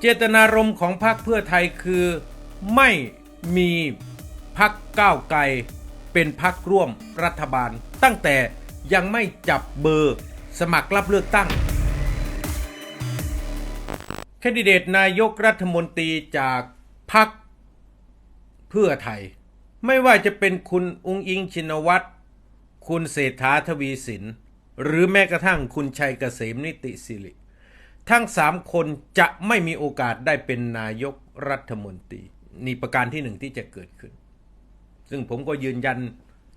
เจตนารมณ์ของพรรคเพื่อไทยคือ ไม่มีพรรคก้าวไกล เป็นพรรคร่วมรัฐบาล ตั้งแต่ยังไม่จับเบอร์สมัครรับเลือกตั้งแคนดิเดตนายกรัฐมนตรีจากพรรคเพื่อไทย ไม่ว่าจะเป็นคุณอุ้งอิงชินวัตรคุณเศรษฐาทวีสิน หรือแม้กระทั่งคุณชัยเกษมนิติสิริ ทั้งสามคนจะไม่มีโอกาสได้เป็นนายกรัฐมนตรีนี่ประการที่หนึ่งที่จะเกิดขึ้น ซึ่งผมก็ยืนยัน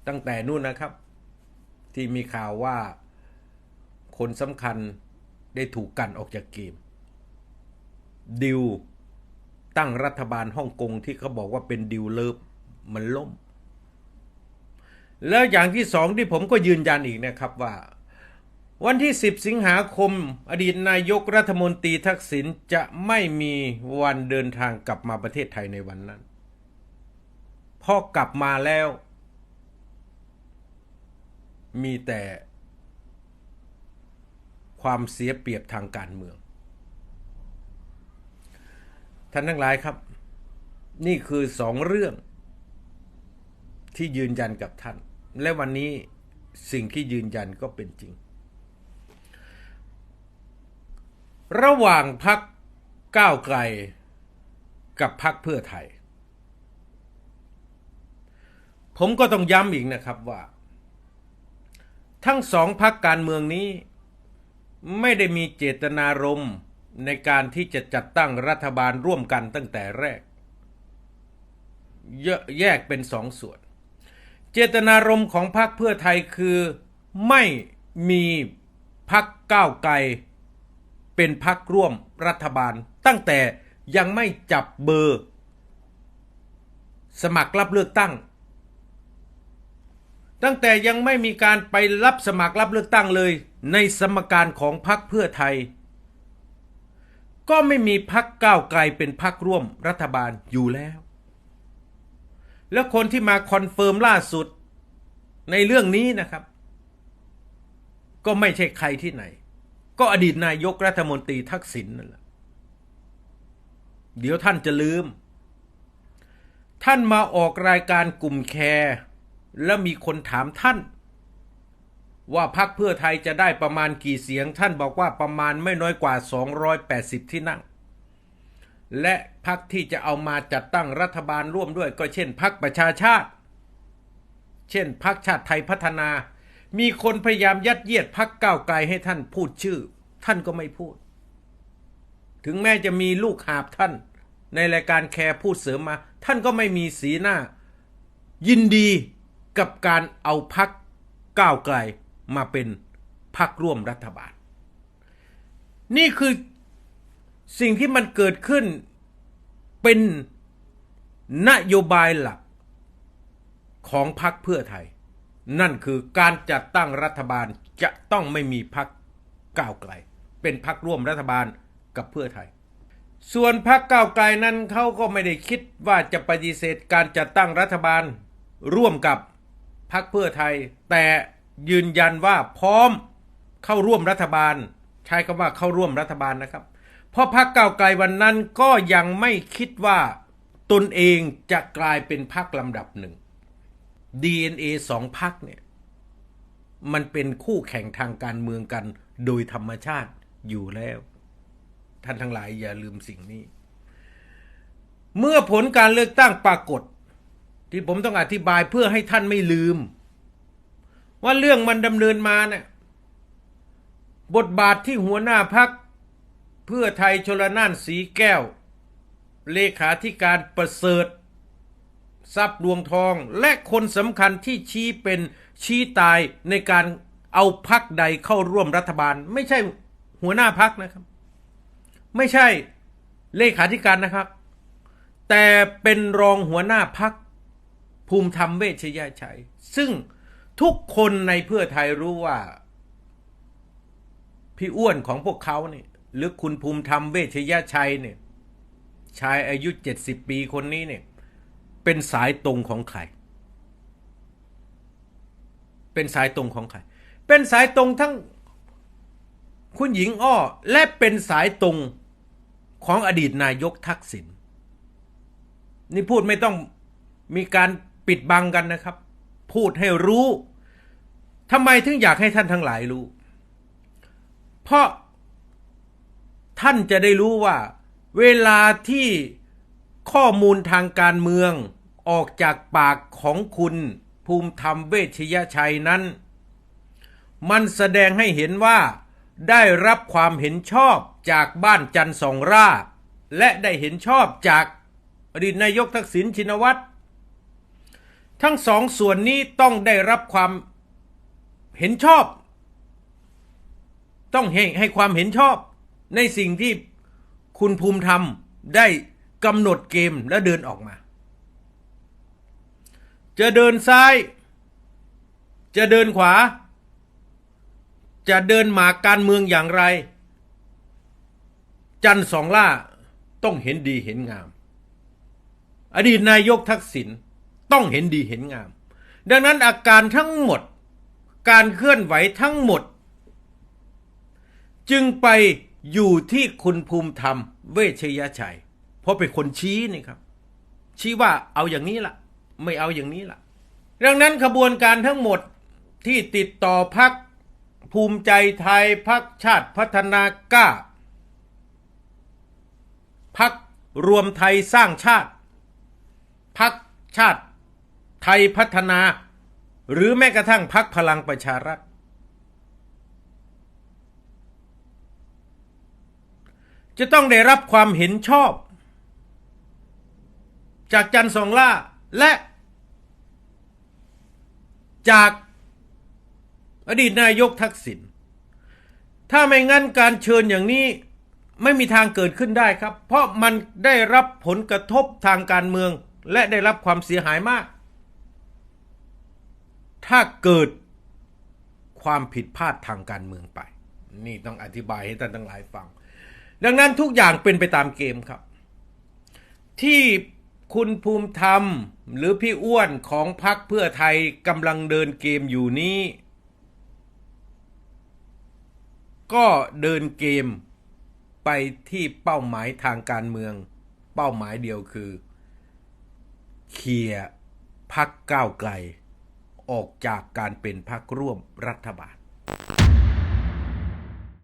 ตั้งแต่นู่นนะครับ ที่มีข่าวว่าคนสำคัญได้ถูกกันออกจากเกม ดิวตั้งรัฐบาลฮ่องกงที่เขาบอกว่าเป็นดิวเลิฟมันล่ม แล้วอย่างที่สองที่ผมก็ยืนยันอีกนะครับว่า วันที่ 10 สิงหาคม อดีตนายกรัฐมนตรีทักษิณจะไม่มีวันเดินทางกลับมาประเทศไทยในวันนั้นพอกลับมาแล้ว มีแต่ความเสียเปรียบทางการเมือง ท่านทั้งหลายครับ นี่คือสองเรื่อง ที่ยืนยันกับท่าน และวันนี้สิ่งที่ยืนยันก็เป็นจริง ระหว่างพักก้าวไกลกับพักเพื่อไทย ผมก็ต้องย้ำอีกนะครับว่า ทั้งสองพักการเมืองนี้ ไม่ได้มีเจตนารมณ์ในการที่จะจัดตั้งรัฐบาลร่วมกันตั้งแต่แรก แยกเป็นสองส่วน เจตนารมณ์ของพรรคเพื่อไทยคือไม่มีพรรคก้าวไกล เป็นพรรคร่วมรัฐบาล ตั้งแต่ยังไม่จับเบอร์ สมัครรับเลือกตั้ง ตั้งแต่ยังไม่มีการไปรับสมัครรับเลือกตั้งเลย ในสมการของพรรคเพื่อไทย ก็ไม่มีพรรคก้าวไกลเป็นพรรคร่วมรัฐบาลอยู่แล้ว แล้วคนที่มาคอนเฟิร์มล่าสุดในเรื่องนี้นะครับ ก็ไม่ใช่ใครที่ไหน ก็อดีตนายกรัฐมนตรีทักษิณนั่นแหละ เดี๋ยวท่านจะลืม ท่านมาออกรายการกลุ่มแคร์แล้วมีคนถามท่าน ว่าพรรคเพื่อไทยจะได้ประมาณกี่เสียง ท่านบอกว่าประมาณไม่น้อยกว่า 280 ที่นั่ง และพรรคที่จะเอามาจัดตั้งรัฐบาลร่วมด้วย ก็เช่นพรรคประชาชาติ เช่นพรรคชาติไทยพัฒนา มีคนพยายามยัดเยียดพรรคก้าวไกลให้ท่านพูดชื่อ ท่านก็ไม่พูด ถึงแม้จะมีลูกหาบท่าน ในรายการแคร์พูดเสริมมา ท่านก็ไม่มีสีหน้า ยินดีกับการเอาพักก้าวไกลมาเป็นพักร่วมรัฐบาล นี่คือสิ่งที่มันเกิดขึ้นเป็นนโยบายหลักของพรรคเพื่อไทย นั่นคือการจัดตั้งรัฐบาลจะต้องไม่มีพรรคก้าวไกล เป็นพรรคร่วมรัฐบาลกับเพื่อไทย ส่วนพรรคก้าวไกลนั้นเขาก็ไม่ได้คิดว่าจะปฏิเสธการจัดตั้งรัฐบาลร่วมกับพรรคเพื่อไทย แต่ยืนยันว่าพร้อมเข้าร่วมรัฐบาล ใช้คำว่าเข้าร่วมรัฐบาลนะครับ เพราะพรรคก้าวไกลวันนั้นก็ยังไม่คิดว่าตนเองจะกลายเป็นพรรคลำดับหนึ่ง DNA สองพรรคเนี่ย มันเป็นคู่แข่งทางการเมืองกัน โดยธรรมชาติอยู่แล้ว ท่านทั้งหลายอย่าลืมสิ่งนี้ เมื่อผลการเลือกตั้งปรากฏ ที่ผมต้องอธิบายเพื่อให้ท่านไม่ลืม ว่าเรื่องมันดำเนินมาเนี่ยบทบาทที่หัวหน้าพักเพื่อไทยชลน่านสีแก้ว เลขาธิการประเสริฐ ทรัพย์ดวงทอง และคนสำคัญที่ชี้เป็นชี้ตายในการเอาพักใดเข้าร่วมรัฐบาล ไม่ใช่หัวหน้าพักนะครับ ไม่ใช่เลขาธิการนะครับ แต่เป็นรองหัวหน้าพักภูมิธรรมเวชยชัย ซึ่งทุกคนในเพื่อไทยรู้ว่า พี่อ้วนของพวกเขาเนี่ยหรือคุณภูมิธรรมเวชยชัยเนี่ยชายอายุเจ็ดสิบปีคนนี้เนี่ย เป็นสายตรงของใคร เป็นสายตรงของใคร เป็นสายตรงทั้งคุณหญิงอ้อ และเป็นสายตรงของอดีตนายกทักษิณนี่พูดไม่ต้องมีการปิดบังกันนะครับ พูดให้รู้ทำไมถึงอยากให้ท่านทั้งหลายรู้ เพราะท่านจะได้รู้ว่า เวลาที่ข้อมูลทางการเมือง ออกจากปากของคุณภูมิธรรมเวชยชัยนั้น มันแสดงให้เห็นว่า ได้รับความเห็นชอบจากบ้านจันทร์สองร่า และได้เห็นชอบจากอดีตนายกทักษิณชินวัตรทั้งสองส่วนนี้ต้องได้รับความเห็นชอบ ต้องให้ให้ความเห็นชอบ ในสิ่งที่คุณภูมิธรรมได้กำหนดเกมและเดินออกมา จะเดินซ้าย จะเดินขวา จะเดินหมากการเมืองอย่างไร จันสองล่าต้องเห็นดีเห็นงาม อดีตนายกทักษิณต้องเห็นดีเห็นงาม ดังนั้นอาการทั้งหมด การเคลื่อนไหวทั้งหมด จึงไปอยู่ที่คุณภูมิธรรม เวชยชัย เพราะเป็นคนชี้นี่ครับ ชี้ว่าเอาอย่างนี้ล่ะ ไม่เอาอย่างนี้ล่ะ ดังนั้นขบวนการทั้งหมดที่ติดต่อพักภูมิใจไทยพักชาติพัฒนากล้าพักรวมไทยสร้างชาติ พักชาติไทยพัฒนา หรือแม้กระทั่งพักพลังประชารัฐ จะต้องได้รับความเห็นชอบ จากจันทร์สองล่าและ จากอดีตนายกทักษิณถ้าไม่งั้นการเชิญอย่างนี้ไม่มีทางเกิดขึ้นได้ครับ เพราะมันได้รับผลกระทบทางการเมือง และได้รับความเสียหายมาก ถ้าเกิดความผิดพลาดทางการเมืองไป นี่ต้องอธิบายให้ท่านทั้งหลายฟัง ดังนั้นทุกอย่างเป็นไปตามเกมครับ ที่ คุณภูมิธรรม หรือพี่อ้วนของพรรคเพื่อไทยกำลังเดินเกมอยู่นี้ ก็เดินเกมไปที่เป้าหมายทางการเมือง เป้าหมายเดียวคือเคลียร์พักก้าวไกล ออกจากการเป็นพักร่วมรัฐบาล